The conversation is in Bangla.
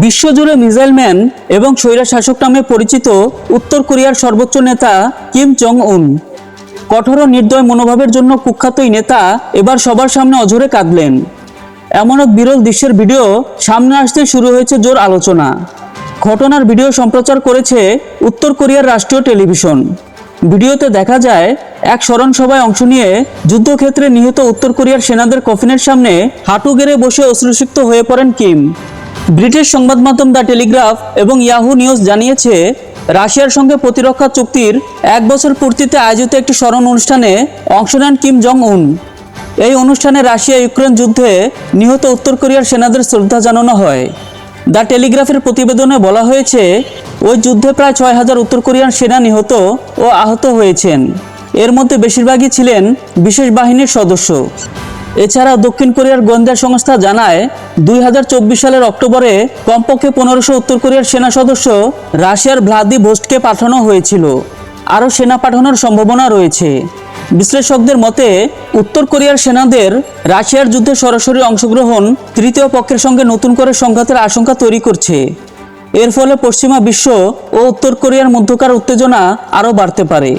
বিশ্বজুড়ে মিসাইল ম্যান এবং স্বৈরা শাসক নামে পরিচিত উত্তর কোরিয়ার সর্বোচ্চ নেতা কিম জং উন কঠোর ও নির্দয় মনোভাবের জন্য কুখ্যাত এই নেতা এবার সবার সামনে অঝরে কাঁদলেন। এমন এক বিরল দৃশ্যের ভিডিও সামনে আসতে শুরু হয়েছে জোর আলোচনা। ঘটনার ভিডিও সম্প্রচার করেছে উত্তর কোরিয়ার রাষ্ট্রীয় টেলিভিশন। ভিডিওতে দেখা যায়, এক স্মরণ সভায় অংশ নিয়ে যুদ্ধক্ষেত্রে নিহত উত্তর কোরিয়ার সেনাদের কফিনের সামনে হাঁটু গেড়ে বসে অশ্রুসিক্ত হয়ে পড়েন কিম। ব্রিটিশ সংবাদ মাধ্যম দ্য টেলিগ্রাফ এবং ইয়াহু নিউজ জানিয়েছে, রাশিয়ার সঙ্গে প্রতিরক্ষা চুক্তির এক বছর পূর্তিতে আয়োজিত একটি স্মরণ অনুষ্ঠানে অংশ নেন কিম জং উন এই অনুষ্ঠানে রাশিয়া ইউক্রেন যুদ্ধে নিহত উত্তর কোরিয়ার সেনাদের শ্রদ্ধা জানানো হয়। দ্য টেলিগ্রাফের প্রতিবেদনে বলা হয়েছে, ওই যুদ্ধে প্রায় ছয় হাজার উত্তর কোরিয়ান সেনা নিহত ও আহত হয়েছেন। এর মধ্যে বেশিরভাগই ছিলেন বিশেষ বাহিনীর সদস্য। এছাড়া দক্ষিণ কোরিয়ার গোয়েন্দা সংস্থা জানায়, দুই হাজার চব্বিশ সালের অক্টোবরে কমপক্ষে পনেরোশো উত্তর কোরিয়ার সেনা সদস্য রাশিয়ার ভ্লাদি ভোস্টকে পাঠানো হয়েছিল। আরও সেনা পাঠানোর সম্ভাবনা রয়েছে। বিশ্লেষকদের মতে, উত্তর কোরিয়ার সেনাদের রাশিয়ার যুদ্ধে সরাসরি অংশগ্রহণ তৃতীয় পক্ষের সঙ্গে নতুন করে সংঘাতের আশঙ্কা তৈরি করছে। এর ফলে পশ্চিমা বিশ্ব ও উত্তর কোরিয়ার মধ্যকার উত্তেজনা আরও বাড়তে পারে।